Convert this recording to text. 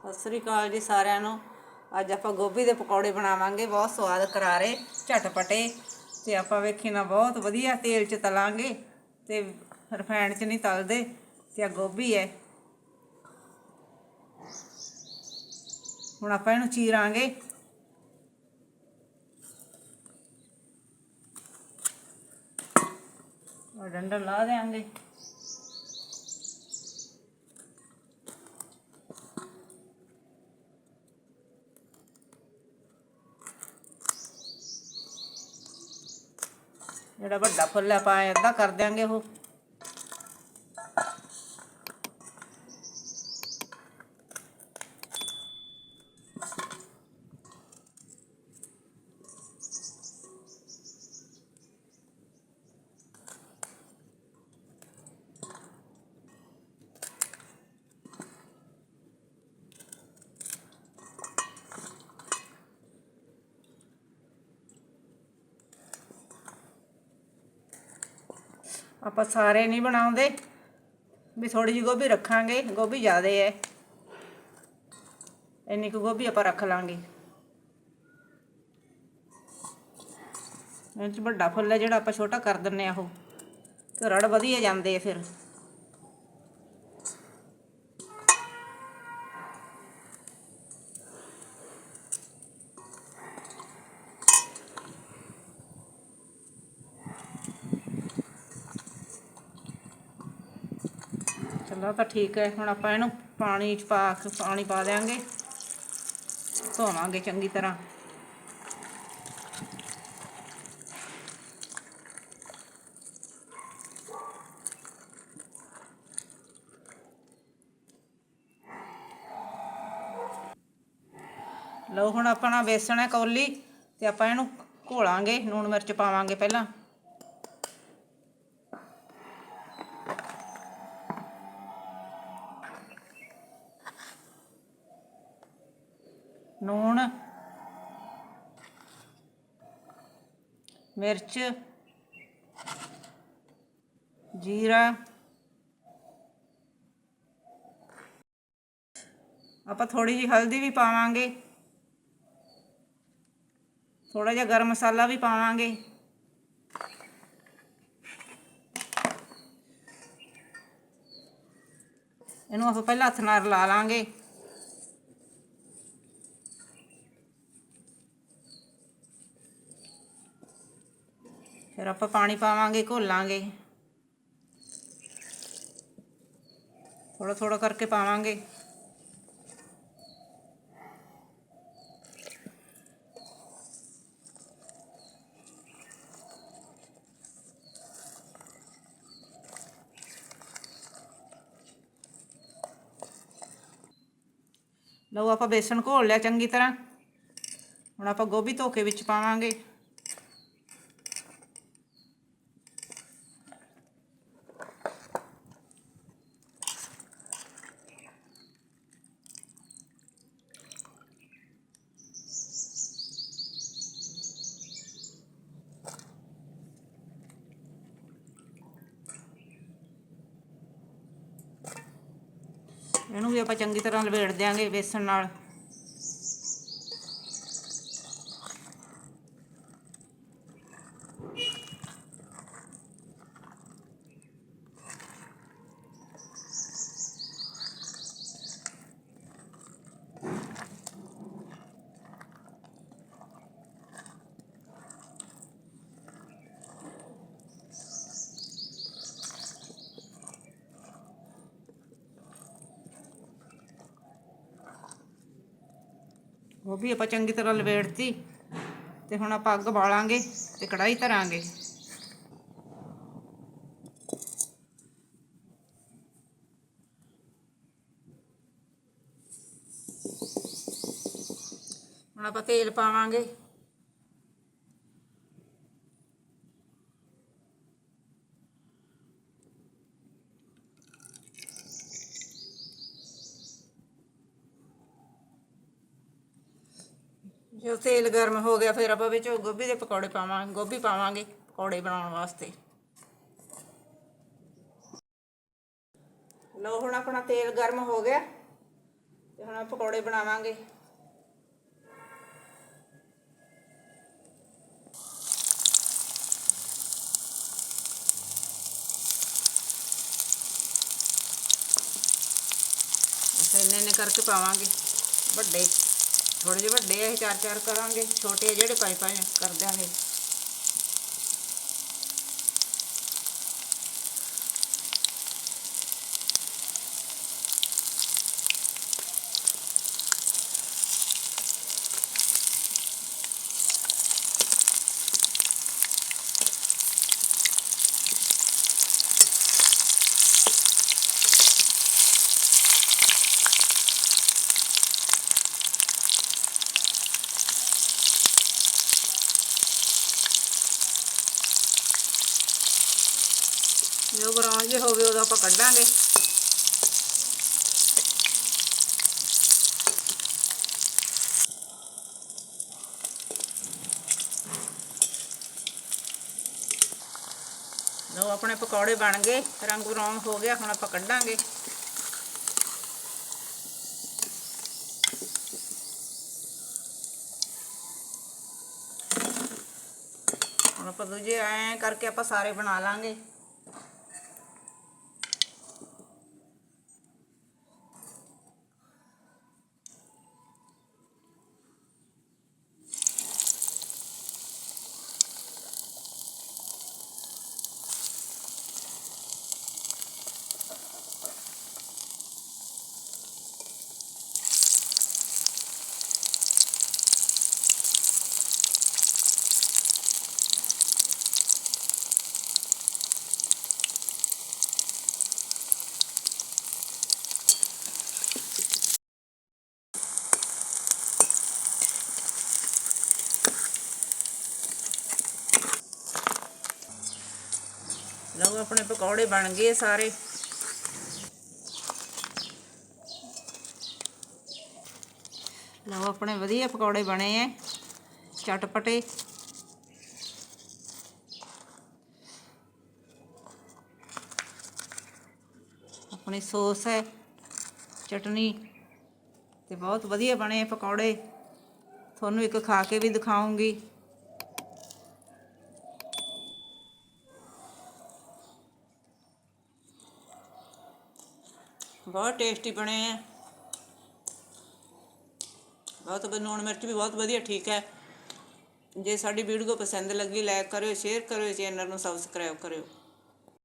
ਸਤਿ ਸ੍ਰੀ ਅਕਾਲ ਜੀ ਸਾਰਿਆਂ ਨੂੰ। ਅੱਜ ਆਪਾਂ ਗੋਭੀ ਦੇ ਪਕੌੜੇ ਬਣਾਵਾਂਗੇ, ਬਹੁਤ ਸਵਾਦ ਕਰਾਰੇ, ਝਟਪਟੇ। ਤੇ ਆਪਾਂ ਵੇਖੀ ਨਾ, ਬਹੁਤ ਵਧੀਆ ਤੇਲ 'ਚ ਤਲਾਂਗੇ ਤੇ ਰਿਫਾਈਂਡ 'ਚ ਨਹੀਂ ਤਲਦੇ ਤੇ ਆ ਗੋਭੀ ਹੈ ਹੁਣ ਆਪਾਂ ਇਹਨੂੰ ਚੀਰਾਂਗੇ। ਡੰਡਾ ਲਾ ਦੇਾਂਗੇ ਜਿਹੜਾ ਵੱਡਾ ਫੁੱਲ ਆਪਾਂ ਅੱਧਾ ਕਰ ਦਿਆਂਗੇ ਉਹ। ਆਪਾਂ ਸਾਰੇ ਨਹੀਂ ਬਣਾਉਂਦੇ। ਵੀ ਥੋੜੀ ਜਿਹੀ ਗੋਭੀ ਰੱਖਾਂਗੇ, ਗੋਭੀ ਜ਼ਿਆਦਾ ਹੈ ਇੰਨੀ ਕੁ ਗੋਭੀ ਆਪਾਂ ਰੱਖ ਲਾਂਗੇ। ਇਹ 'ਚ ਵੱਡਾ ਫੁੱਲ ਹੈ ਜਿਹੜਾ ਆਪਾਂ ਛੋਟਾ ਕਰ ਦਿੰਨੇ ਆ ਉਹ। ਤੇ ਰੜ ਵਧੀਆ ਜਾਂਦੇ ਆ ਫਿਰ। ਚਲੋ ਤਾਂ ਠੀਕ ਹੈ। ਹੁਣ ਆਪਾਂ ਇਹਨੂੰ ਪਾਣੀ ਚ ਪਾ ਕੇ ਪਾਣੀ ਪਾ ਦੇਾਂਗੇ ਧੋਵਾਂਗੇ ਚੰਗੀ ਤਰ੍ਹਾਂ। ਲਓ, ਹੁਣ ਆਪਣਾ ਬੇਸਣ ਹੈ ਕੌਲੀ ਤੇ ਆਪਾਂ ਇਹਨੂੰ ਘੋਲਾਂਗੇ, ਲੂਣ ਮਿਰਚ ਪਾਵਾਂਗੇ ਪਹਿਲਾਂ। ਲੂਣ ਮਿਰਚ, ਜੀਰਾ। ਆਪਾਂ ਥੋੜੀ ਜਿਹੀ ਹਲਦੀ ਵੀ ਪਾਵਾਂਗੇ। ਥੋੜਾ ਜਿਹਾ ਗਰਮ ਮਸਾਲਾ ਵੀ ਪਾਵਾਂਗੇ। ਇਹਨੂੰ ਆਪਾਂ ਪਹਿਲਾਂ ਹੱਥ ਨਾਲ ਰਲਾ ਲਾਂਗੇ। ਫਿਰ ਆਪਾਂ ਪਾਣੀ ਪਾਵਾਂਗੇ, ਘੋਲਾਂਗੇ। ਥੋੜਾ ਥੋੜਾ ਕਰਕੇ ਪਾਵਾਂਗੇ। ਲਓ ਆਪਾਂ ਬੇਸਣ ਘੋਲ ਲਿਆ ਚੰਗੀ ਤਰ੍ਹਾਂ। ਹੁਣ ਆਪਾਂ ਗੋਭੀ ਧੋ ਕੇ ਵਿੱਚ ਪਾਵਾਂਗੇ। ਇਹਨੂੰ ਵੀ ਆਪਾਂ ਚੰਗੀ ਤਰ੍ਹਾਂ ਲਵੇੜ ਦਿਆਂਗੇ ਬੇਸਣ ਨਾਲ। ਉਹ ਵੀ ਆਪਾਂ ਚੰਗੀ ਤਰ੍ਹਾਂ ਲਵੇੜਤੀ ਤੇ ਹੁਣ ਆਪਾਂ ਅੱਗ ਬਾਲਾਂਗੇ ਤੇ ਕੜਾਈ ਧਰਾਂਗੇ। ਹੁਣ ਆਪਾਂ ਤੇਲ ਪਾਵਾਂਗੇ। ਜੋ ਤੇਲ ਗਰਮ ਹੋ ਗਿਆ, ਫਿਰ ਆਪਾਂ ਵਿੱਚ ਗੋਭੀ ਦੇ ਪਕੌੜੇ ਪਾਵਾਂਗੇ ਗੋਭੀ ਪਾਵਾਂਗੇ ਪਕੌੜੇ ਬਣਾਉਣ ਵਾਸਤੇ। ਲਓ, ਹੁਣ ਆਪਣਾ ਤੇਲ ਗਰਮ ਹੋ ਗਿਆ ਤੇ ਹੁਣ ਹੁਣ ਪਕੌੜੇ ਬਣਾਵਾਂਗੇ। ਅੱਛਾ ਇੰਨੇ ਇੰਨੇ ਕਰਕੇ ਪਾਵਾਂਗੇ, ਵੱਡੇ। ਥੋੜੇ ਜਿਹੇ ਵੱਡੇ ਆ, ਅਸੀਂ ਚਾਰ ਚਾਰ ਕਰਾਂਗੇ, ਛੋਟੇ ਆ ਜਿਹੜੇ ਪੰਜ ਪੰਜ ਕਰ ਦਿਆਂਗੇ ਜੋ ਬਰਾਉਨ ਜੇ ਹੋਵੇ ਉਦੋਂ ਆਪਾਂ ਕੱਢਾਂਗੇ। ਲੋ ਆਪਣੇ ਪਕੌੜੇ ਬਣ ਗਏ, ਰੰਗ ਬਰਾਉਨ ਹੋ ਗਿਆ, ਹੁਣ ਆਪਾਂ ਕੱਢਾਂਗੇ। ਹੁਣ ਆਪਾਂ ਦੂਜੇ ਐਂ ਕਰਕੇ ਆਪਾਂ ਸਾਰੇ ਬਣਾ ਲਾਂਗੇ। ਲਓ ਆਪਣੇ ਪਕੌੜੇ ਬਣ ਗਏ ਸਾਰੇ। ਲਓ ਆਪਣੇ ਵਧੀਆ ਪਕੌੜੇ ਬਣੇ ਐ, ਚਟਪਟੇ। ਆਪਣੀ ਸੌਸ ਹੈ ਚਟਨੀ, ਤੇ ਬਹੁਤ ਵਧੀਆ ਬਣੇ ਪਕੌੜੇ। ਤੁਹਾਨੂੰ ਇੱਕ ਖਾ ਕੇ ਵੀ ਦਿਖਾਉਂਗੀ। ਬਹੁਤ ਟੇਸਟੀ ਬਣੇ ਆ। ਬਹੁਤ ਬ- ਲੂਣ ਮਿਰਚ ਵੀ ਬਹੁਤ ਵਧੀਆ, ਠੀਕ ਹੈ। ਜੇ ਸਾਡੀ ਵੀਡੀਓ ਪਸੰਦ ਲੱਗੀ ਲਾਈਕ ਕਰਿਓ ਸ਼ੇਅਰ ਕਰਿਓ ਚੈਨਲ ਨੂੰ ਸਬਸਕ੍ਰਾਈਬ ਕਰਿਓ।